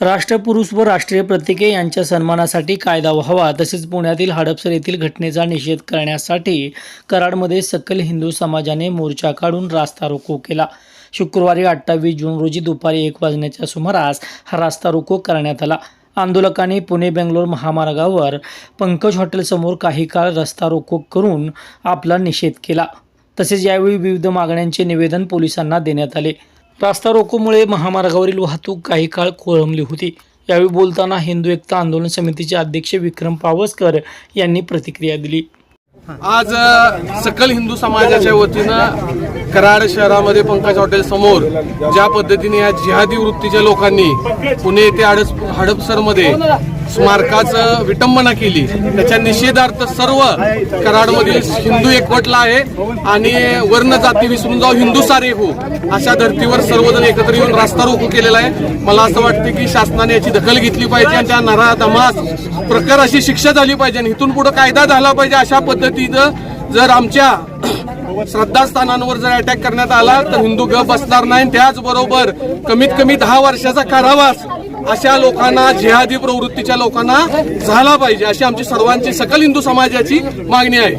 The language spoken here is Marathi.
राष्ट्रपुरुष व राष्ट्रीय प्रतीके यांच्या सन्मानासाठी कायदा व्हावा तसेच पुण्यातील हडपसर येथील घटनेचा निषेध करण्यासाठी कराडमध्ये सकल हिंदू समाजाने मोर्चा काढून रास्ता रोको केला. शुक्रवारी अठ्ठावीस जून रोजी दुपारी एक वाजण्याच्या सुमारास हा रास्ता रोको करण्यात आला. आंदोलकांनी पुणे बेंगलोर महामार्गावर पंकज हॉटेलसमोर काही काळ रस्ता रोको करून आपला निषेध केला. तसेच यावेळी विविध मागण्यांचे निवेदन पोलिसांना देण्यात आले. रास्ता रोकोमुळे महामार्गावरील वाहतूक काही काळ खोळंबली होती. यावेळी बोलताना हिंदू एकता आंदोलन समितीचे अध्यक्ष विक्रम पावसकर यांनी प्रतिक्रिया दिली. आज सकल हिंदू समाजाच्या वतीनं कराड शहरामध्ये पंकज हॉटेल समोर ज्या पद्धतीने या जिहादी वृत्तीच्या लोकांनी पुणे येथे हडप हडपसरमध्ये स्मारकाचं विटंबना केली त्याच्या निषेधार्थ सर्व कराडमधील हिंदू एकवटला आहे आणि वर्ण जाती विसरून जाऊ हिंदू सारे हो अशा धर्तीवर सर्वजण एकत्र येऊन रास्ता रोको केलेला आहे. मला असं वाटतं की शासनाने याची दखल घेतली पाहिजे आणि त्या नरा धमास प्रकार अशी शिक्षा झाली पाहिजे आणि इथून पुढे कायदा झाला पाहिजे अशा पद्धतीनं जर आमच्या श्रद्धास्थानांवर जर अटॅक करण्यात आला तर हिंदू गप बसणार नाही. त्याचबरोबर कमीत कमी दहा वर्षाचा कारावास अशा लोकांना जिहादी प्रवृत्तीच्या लोकांना झाला पाहिजे अशी आमची सर्वांची सकल हिंदू समाजाची मागणी आहे.